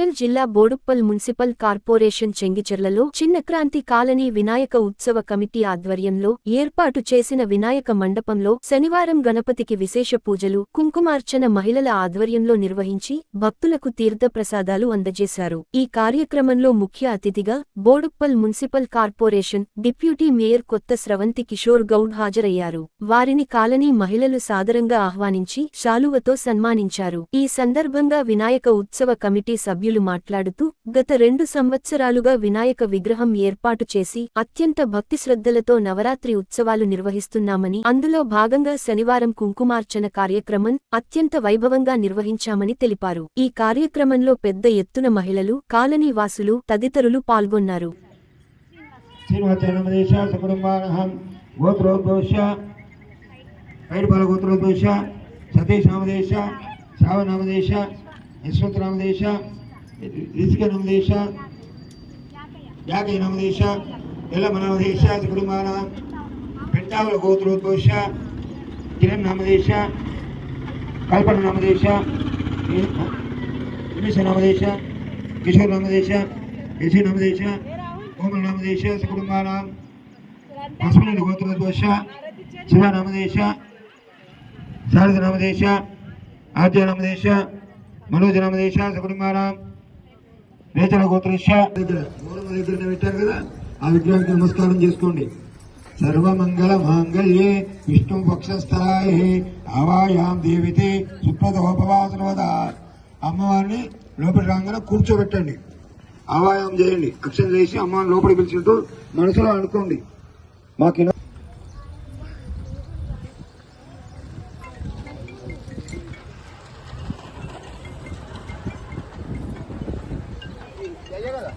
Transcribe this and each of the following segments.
మేడ్చల్ జిల్లా Boduppal municipal corporation చెంగిచెర్లలో చిన్న Kranti colony Vinayaka ఉత్సవ కమిటీ ఆధ్వర్యంలో ఏర్పాటు చేసిన వినాయక మండపంలో శనివారం గణపతికి విశేష పూజలు కుంకుమార్చన మహిళల ఆధ్వర్యంలో నిర్వహించి భక్తులకు తీర్థప్రసాదాలు అందజేశారు. ఈ కార్యక్రమంలో ముఖ్య అతిథిగా Boduppal municipal corporation deputy mayor Kotha Sravanthi Kishore Goud హాజరయ్యారు. వారిని కాలనీ మహిళలు సాదరంగా ఆహ్వానించి శాలువతో సన్మానించారు. ఈ సందర్భంగా వినాయక ఉత్సవ కమిటీ సభ్యులు మాట్లాడుతూ గత రెండు సంవత్సరాలుగా వినాయక విగ్రహం ఏర్పాటు చేసి అత్యంత భక్తి శ్రద్ధలతో నవరాత్రి ఉత్సవాలు నిర్వహిస్తున్నామని అందులో భాగంగా శనివారం కుంకుమార్చన కార్యక్రమం అత్యంత వైభవంగా నిర్వహించామని తెలిపారు. ఈ కార్యక్రమంలో పెద్ద ఎత్తున మహిళలు కాలనీ వాసులు తదితరులు పాల్గొన్నారు. పైడిపాల సతీష్ నామదేశ యశ్వంత్ నామదేశ రిషిక నామదేశ యాకై నామదేశ ఎల్లమ్మ నామదేశ సకుటుంబాన పెంటావుల గోత్రోద్భోష కిరణ్ నామదేశ కల్పన నామదేశ నిమిష నామదేశ కిషోర్ నామదేశ యశి నామదేశ కోమల నామదేశ సకుటుంబానాం అశ్విని గోత్రోద్భోష శివ నామదేశ శారద నామదేశ ఆద్య నామదేశ మనోజ నామదేశ సకుటుంబానాం రేచల గోత్రశ. దగ్గర మూలమ దగ్గర పెట్టారు కదా ఆ విగ్రహానికి నమస్కారం చేసుకోండి. సర్వమంగళ మాంగళ్యే విష్ణు పక్షస్థలాయ ఆవాయాం దేవితే సుప్రదోపవాసనవద అమ్మవారిని లోపలి రాగానే కూర్చోబెట్టండి. ఆవాయం చేయండి. అక్షం చేసి అమ్మని లోపలికి పిలిచినట్టు మనసులో అనుకోండి. మాకు ఇన-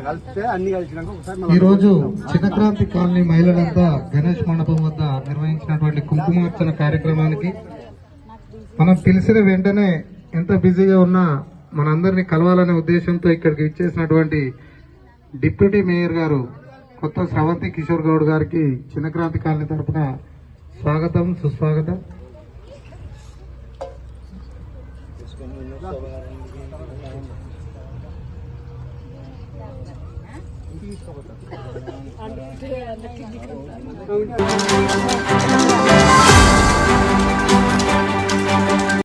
కలిస్తే అన్ని కలిసినాక ఒకసారి ఈ రోజు చిన్నక్రాంతి కాలనీ మహిళలంతా గణేష్ మండపం వద్ద నిర్వహించినటువంటి కుంకుమార్చన కార్యక్రమానికి మనం పిలిచిన వెంటనే ఎంత బిజీగా ఉన్నా మనందరినీ కలవాలనే ఉద్దేశంతో ఇక్కడికి ఇచ్చేసినటువంటి డిప్యూటీ మేయర్ గారు కొత్త స్రవంతి కిషోర్ గౌడ్ గారికి చిన్నక్రాంతి కాలనీ తరపున స్వాగతం సుస్వాగతం. కలిసి